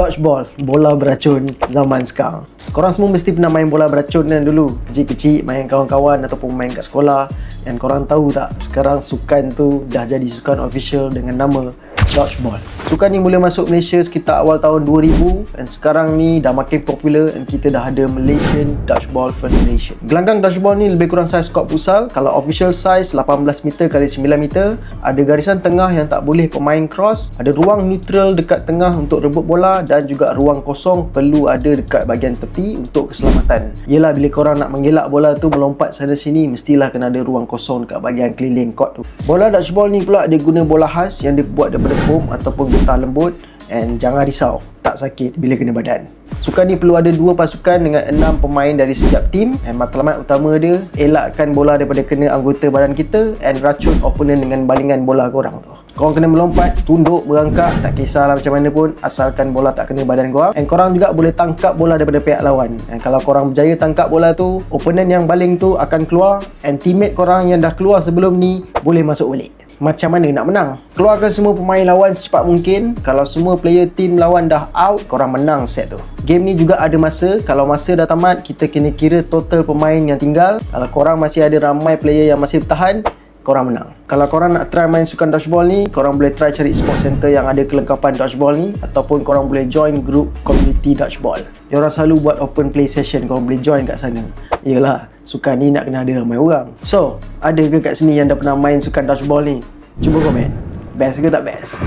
Dodgeball, bola beracun zaman sekarang. Korang semua mesti pernah main bola beracun kan dulu. Kecil-kecil main kawan-kawan ataupun main kat sekolah. Dan korang tahu tak, sekarang sukan tu dah jadi sukan official dengan nama Dodgeball. Sukan ni mula masuk Malaysia sekitar awal tahun 2000 dan sekarang ni dah makin popular dan kita dah ada Malaysian Dodgeball Federation. Gelanggang dodgeball ni lebih kurang saiz kort futsal. Kalau official size 18 meter kali 9 meter, ada garisan tengah yang tak boleh pemain cross, ada ruang neutral dekat tengah untuk rebut bola dan juga ruang kosong perlu ada dekat bahagian tepi untuk keselamatan. Yelah bila korang nak mengelak bola tu melompat sana sini mestilah kena ada ruang kosong dekat bahagian keliling court tu. Bola dodgeball ni pula dia guna bola khas yang dibuat daripada foam ataupun getah lembut and jangan risau tak sakit bila kena badan. Sukan ni perlu ada dua pasukan dengan enam pemain dari setiap tim and matlamat utama dia elakkan bola daripada kena anggota badan kita and racun opponent dengan balingan bola korang tu. Korang kena melompat, tunduk, berangkat tak kisahlah macam mana pun asalkan bola tak kena badan korang. And korang juga boleh tangkap bola daripada pihak lawan. And kalau korang berjaya tangkap bola tu opponent yang baling tu akan keluar and teammate korang yang dah keluar sebelum ni boleh masuk balik macam mana nak menang. Keluarkan semua pemain lawan secepat mungkin. Kalau semua player team lawan dah out, korang menang set tu. Game ni juga ada masa. Kalau masa dah tamat, kita kena kira total pemain yang tinggal. Kalau korang masih ada ramai player yang masih bertahan, korang menang. Kalau korang nak try main sukan dodgeball ni, korang boleh try cari sport center yang ada kelengkapan dodgeball ni ataupun korang boleh join group community dodgeball. Diorang selalu buat open play session, korang boleh join kat sana. Yelah, sukan ni nak kena ada ramai orang. So, ada ke kat sini yang dah pernah main sukan dodgeball ni? Cuba komen. Best ke tak best?